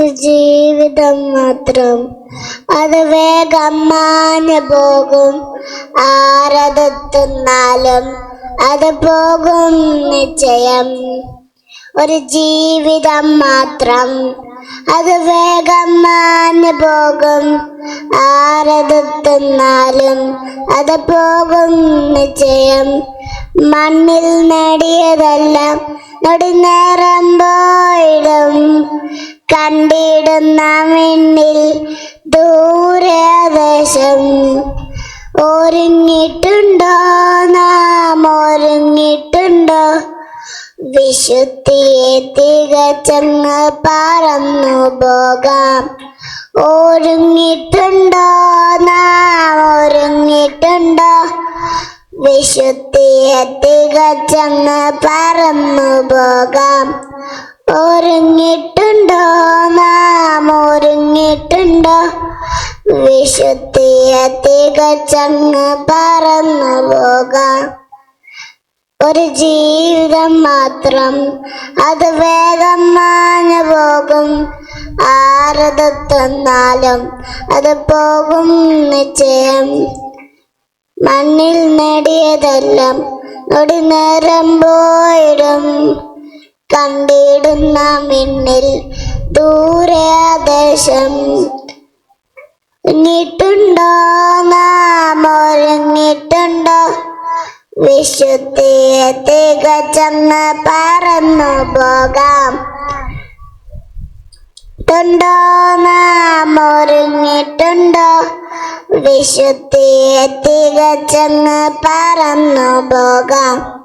ജീവിതം മാത്രം. അത് വേഗം മാഞ്ഞു പോകും. ആരതെത്തുന്നാലും അത് പോകും നിശ്ചയം. ഒരു ജീവിതം മാത്രം. അത് വേഗം മാഞ്ഞു പോകും. ആരതെത്തുന്നാലും അത് പോകും നിശ്ചയം. മണ്ണിൽ നേടിയതെല്ലാം നൊടിനേരം പോയിടും. കണ്ടിടുന്ന മിന്നിൽ ദൂരദേശം. ഒരുങ്ങിട്ടുണ്ടോ? നാം ഒരുങ്ങിട്ടുണ്ടോ? വിശുദ്ധിയെ തികച്ചങ്ങ് പറന്നു പോകാം. ഒരുങ്ങിട്ടുണ്ടോ? നാം ഒരുങ്ങിട്ടുണ്ടോ? വിശുദ്ധിയെ തികച്ചങ്ങ് പറന്നു പോകാം. ഒരുങ്ങിയിട്ടുണ്ടോ വിശുദ്ധിയെ തികച്ചങ്ങ് പറന്നു പോകാം. ഒരു ജീവിതം മാത്രം അത് വേഗം മാഞ്ഞു പോകും. ആരതെത്തുന്നാലും അത് പോകും നിശ്ചയം. മണ്ണിൽ നേടിയതെല്ലാം നൊടി നേരം പോയിടും. കണ്ടിടുന്ന മിന്നിൽ ദൂരെ ആദേശം ഒരുങ്ങിയിട്ടുണ്ടോ നാം ഒരുങ്ങിയിട്ടുണ്ടോ? വിശുദ്ധിയെ തികച്ചെന്ന് പറന്നു പോകാം. ണ്ടോ നാം ഒരുങ്ങിയിട്ടുണ്ടോ? വിശുദ്ധിയെ തികച്ചെന്ന് പറന്നു പോകാം.